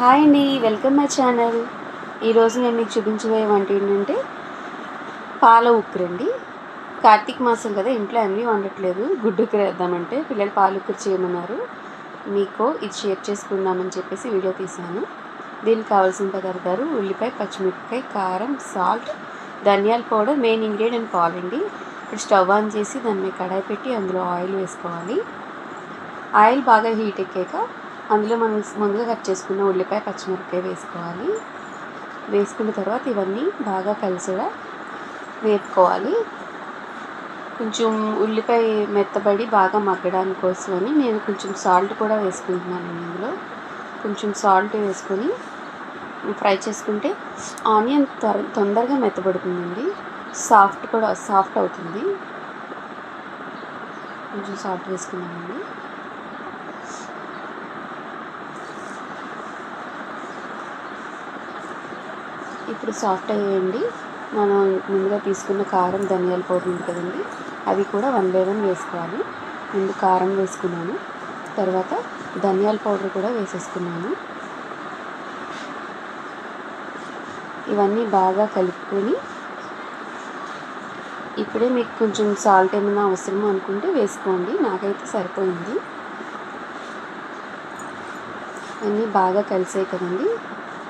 Hi అండి welcome my channel. ఈరోజు నేను మీకు చూపించబోయే వంట ఏంటంటే పాల ఉక్కురండి కార్తీక మాసం కదా ఇంట్లో అన్నీ వండట్లేదు. గుడ్డు ఉక్కురు వేద్దామంటే పిల్లలు పాల ఉక్కురు చేయమన్నారు. మీకు ఇది షేర్ చేసుకుందామని చెప్పేసి వీడియో తీశాను. దీనికి కావాల్సిన పదార్థాలు ఉల్లిపాయ పచ్చిమిరపకాయ కారం సాల్ట్ ధనియాల పౌడర్ మెయిన్ ఇంగ్రీడియంట్ పాలండి ఇప్పుడు స్టవ్ ఆన్ చేసి దాన్ని కడాయి పెట్టి అందులో ఆయిల్ వేసుకోవాలి. ఆయిల్ బాగా హీట్ ఎక్కాక అందులో మనం ముందుగా కట్ చేసుకున్న ఉల్లిపాయ పచ్చిమిరపకాయ వేసుకోవాలి. వేసుకున్న తర్వాత ఇవన్నీ బాగా కలిసేలా వేపుకోవాలి. కొంచెం ఉల్లిపాయ మెత్తబడి బాగా మగ్గడానికి కోసమని నేను కొంచెం సాల్ట్ కూడా వేసుకుంటున్నాను ఇందులో. కొంచెం సాల్ట్ వేసుకొని ఫ్రై చేసుకుంటే ఆనియన్ త్వర తొందరగా మెత్తబడుతుందండి. సాఫ్ట్ కూడా సాఫ్ట్ అవుతుంది. కొంచెం సాల్ట్ వేసుకున్నామండి ఇప్పుడు సాఫ్ట్ అయ్యేయండి. మనం ముందుగా తీసుకున్న కారం ధనియాల పౌడర్ ఉంది కదండి. అవి కూడా వన్ బై వన్ వేసుకోవాలి. ముందు కారం వేసుకున్నాను. తర్వాత ధనియాల పౌడర్ కూడా వేసేసుకున్నాను. ఇవన్నీ బాగా కలుపుకొని ఇప్పుడే మీకు కొంచెం సాల్ట్ ఏమైనా అవసరమో అనుకుంటే వేసుకోండి. నాకైతే సరిపోయింది. అన్నీ బాగా కలిసాయి కదండి.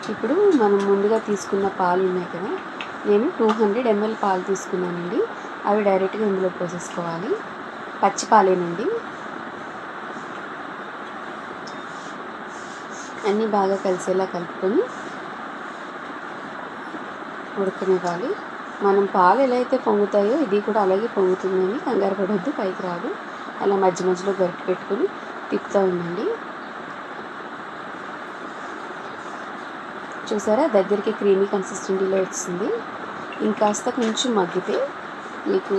ఇప్పుడు మనం ముందుగా తీసుకున్న పాలు ఉన్నాయి కదా. నేను టూ హండ్రెడ్ ఎంఎల్ పాలు తీసుకున్నానండి. అవి డైరెక్ట్గా ఇందులో పోసేసుకోవాలి. పచ్చి పాలేనండి. అన్నీ బాగా కలిసేలా కలుపుకొని ఉడకనివ్వాలి. మనం పాలు ఎలా అయితే పొంగుతాయో ఇది కూడా అలాగే పొంగుతుందని కంగారు పడొద్దు పైకి రాదు. అలా మధ్య మధ్యలో గరిటె పెట్టుకొని తిప్పుతూ ఉండండి. చూసారా? దగ్గరికి క్రీమీ కన్సిస్టెంటీలో వచ్చింది. ఇంకాస్త కొంచెం మగ్గితే మీకు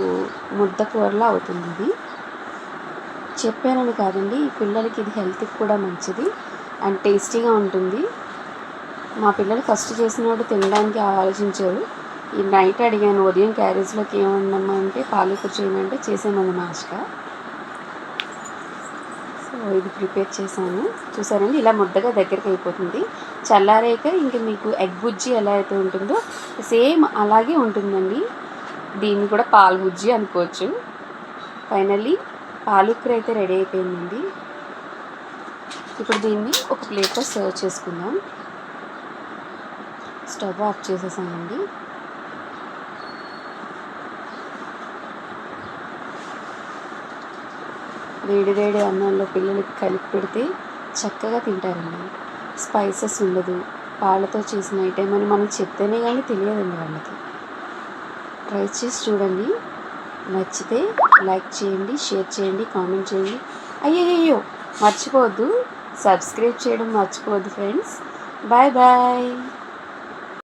ముద్ద కూరలా అవుతుంది ఇది. చెప్పానని కాదండి పిల్లలకి ఇది హెల్త్కి కూడా మంచిది అండ్ టేస్టీగా ఉంటుంది. మా పిల్లలు ఫస్ట్ చేసినప్పుడు తినడానికి ఆలోచించారు. ఈ నైట్ అడిగాను ఉదయం క్యారేజ్లోకి ఏమన్నామా అంటే పాలకూర చేయమంటే చేసామంది మాస్క. సో ఇది ప్రిపేర్ చేశాను. చూసారండి ఇలా ముద్దగా దగ్గరికి అయిపోతుంది. చల్లారాక ఇంక మీకు ఎగ్ బుజ్జి ఎలా అయితే ఉంటుందో సేమ్ అలాగే ఉంటుందండి. దీన్ని కూడా పాలు బుజ్జి అనుకోవచ్చు. ఫైనల్లీ పాలుక్కర అయితే రెడీ అయిపోయిందండి. ఇప్పుడు దీన్ని ఒక ప్లేట్లో సర్వ్ చేసుకుందాం. స్టవ్ ఆఫ్ చేసేసానండి వేడి వేడి అన్నంలో పిల్లలకి కలిపి పెడితే చక్కగా తింటారండి. స్పైసెస్ ఉండదు. పాలతో చేసిన ఐటెం అని మనం చెప్తేనే కానీ తెలియదండి వాళ్ళకి. ట్రై చేసి చూడండి. నచ్చితే లైక్ చేయండి షేర్ చేయండి కామెంట్ చేయండి. అయ్యయ్యో మర్చిపోవద్దు. సబ్స్క్రైబ్ చేయడం మర్చిపోవద్దు ఫ్రెండ్స్. Bye bye!